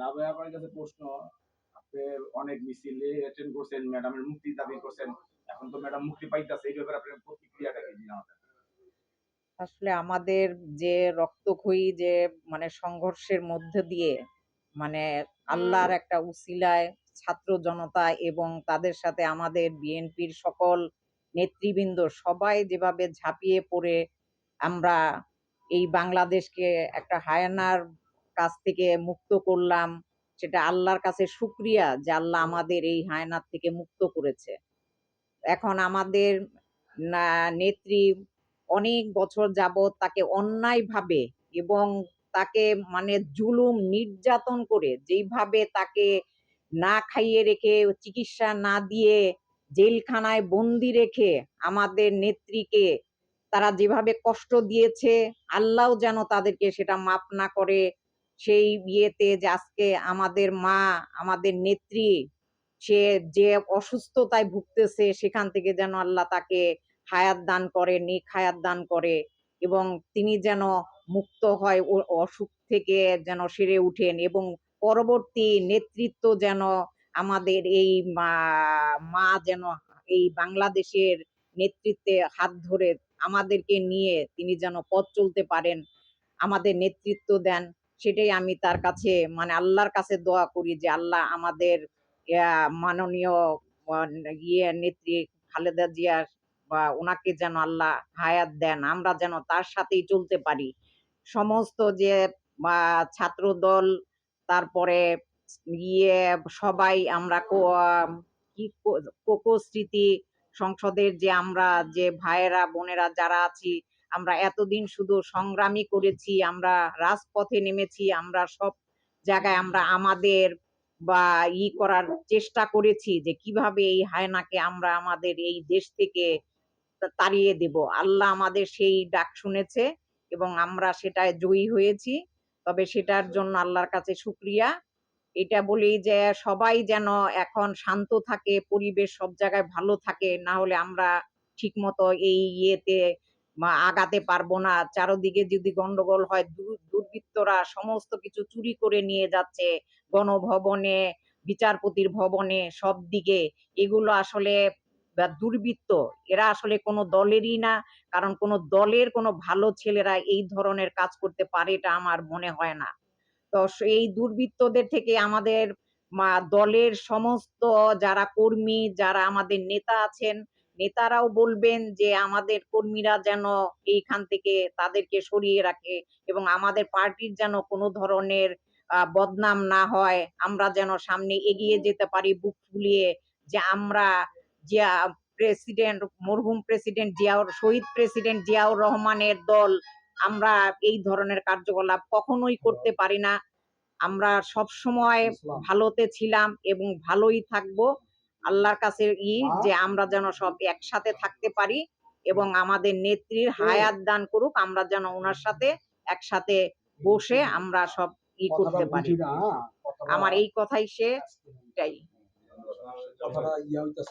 রাবেয়া আপনার কাছে প্রশ্ন, আপনি অনেক মিছিলে অ্যাটেন্ড করছেন ম্যাডামের মুক্তি দাবি করছেন, এখন তো ম্যাডাম মুক্তি পাইতেছে, এই ব্যাপারে আপনার প্রতিক্রিয়াটা কি আমাদের? আসলে আমাদের যে রক্তক্ষয়ী যে মানে সংঘর্ষের মধ্যে দিয়ে মানে আল্লাহর একটা উসিলায় ছাত্র জনতা এবং তাদের সাথে আমাদের বিএনপির সকল নেতৃবৃন্দ সবাই যেভাবে ঝাঁপিয়ে পড়ে, আমরা এই বাংলাদেশকে একটা হায়ানার কাছ থেকে মুক্ত করলাম সেটা আল্লাহর কাছে শুক্রিয়া যে আল্লাহ আমাদের এই হায়নার থেকে মুক্ত করেছে। এখন আমাদের নেত্রী অনেক বছর যাবৎ তাকে অন্যায়ভাবে এবং তাকে মানে জুলুম নির্যাতন করে যেইভাবে তাকে না খাইয়ে রেখে চিকিৎসা না দিয়ে জেলখানায় বন্দি রেখে আমাদের নেত্রীকে তারা যেভাবে কষ্ট দিয়েছে আল্লাহও যেন তাদেরকে সেটা মাপ না করে সেই বিয়েতে যে আজকে আমাদের মা, আমাদের নেত্রী, সে যে অসুস্থতায় ভুগতেছে, সেখান থেকে যেন আল্লাহ তাকে হায়াত দান করে, নেক হায়াত দান করে এবং তিনি যেন মুক্ত হয় অসুখ থেকে যেন সেরে উঠেন এবং পরবর্তী নেতৃত্ব যেন আমাদের এই মা যেন এই বাংলাদেশের নেতৃত্বে হাত ধরে আমাদেরকে নিয়ে তিনি যেন পথ চলতে পারেন, আমাদের নেতৃত্ব দেন। সেটাই আমি তার কাছে মানে আল্লাহর কাছে দোয়া করি যে আল্লাহ আমাদের মাননীয় ইয়ে নেত্রী খালেদা জিয়া বা ওনাকে যেন আল্লাহ হায়াত দেন, আমরা যেন তার সাথেই চলতে পারি। সমস্ত যে ছাত্র দল তারপরে ইয়ে সবাই আমরা কো- কোকো স্মৃতি সংসদের যে আমরা যে ভাইয়েরা, বোনেরা যারা আছি আমরা এতদিন শুধু সংগ্রামই করেছি, আমরা রাজপথে নেমেছি, আমরা সব জায়গায় আমরা আমাদের বা ই করার চেষ্টা করেছি যে কীভাবে এই হায়নাকে আমরা আমাদের এই দেশ থেকে তাড়িয়ে দেব। আল্লাহ আমাদের সেই ডাক শুনেছে এবং আমরা সেটায় জয়ী হয়েছি। তবে সেটার জন্য আল্লাহর কাছে শুক্রিয়া। এটা বলি যে সবাই যেন এখন শান্ত থাকে, পরিবেশ সব জায়গায় ভালো থাকে, না হলে আমরা ঠিকমতো এই ইয়েতে আগাতে পারব না। চারদিকে যদি গন্ডগোল হয় দুর্বৃত্তরা সমস্ত কিছু চুরি করে নিয়ে যাচ্ছে গণভবনে, বিচারপতির ভবনে সব দিকে। এগুলো আসলে দুর্বৃত্ত, এরা আসলে কোনো দলেরই না, কারণ কোনো দলের কোনো ভালো ছেলেরা এই ধরনের কাজ করতে পারে এটা আমার মনে হয় না। তো এই দুর্বৃত্তদের থেকে আমাদের দলের সমস্ত যারা কর্মী, যারা আমাদের নেতা আছেন নেতারাও বলবেন যে আমাদের কর্মীরা যেন এইখান থেকে তাদেরকে সরিয়ে রাখে এবং আমাদের পার্টির যেন কোনো ধরনের বদনাম না হয়। আমরা যেন সামনে এগিয়ে যেতে পারি বুক ফুলিয়ে যে আমরা যে প্রেসিডেন্ট মরহুম প্রেসিডেন্ট জিয়াউর শহীদ প্রেসিডেন্ট জিয়াউর রহমানের দল আমরা এই ধরনের কার্যকলাপ কখনোই করতে পারি না। আমরা সব সময় ভালোতে ছিলাম এবং ভালোই থাকব। আল্লাহর কাছে ই যে আমরা যেন সব একসাথে থাকতে পারি এবং আমাদের নেত্রীর হায়াত দান করুক আমরা যেন ওনার সাথে একসাথে বসে আমরা সব ই করতে পারি। আমার এই কথাই সে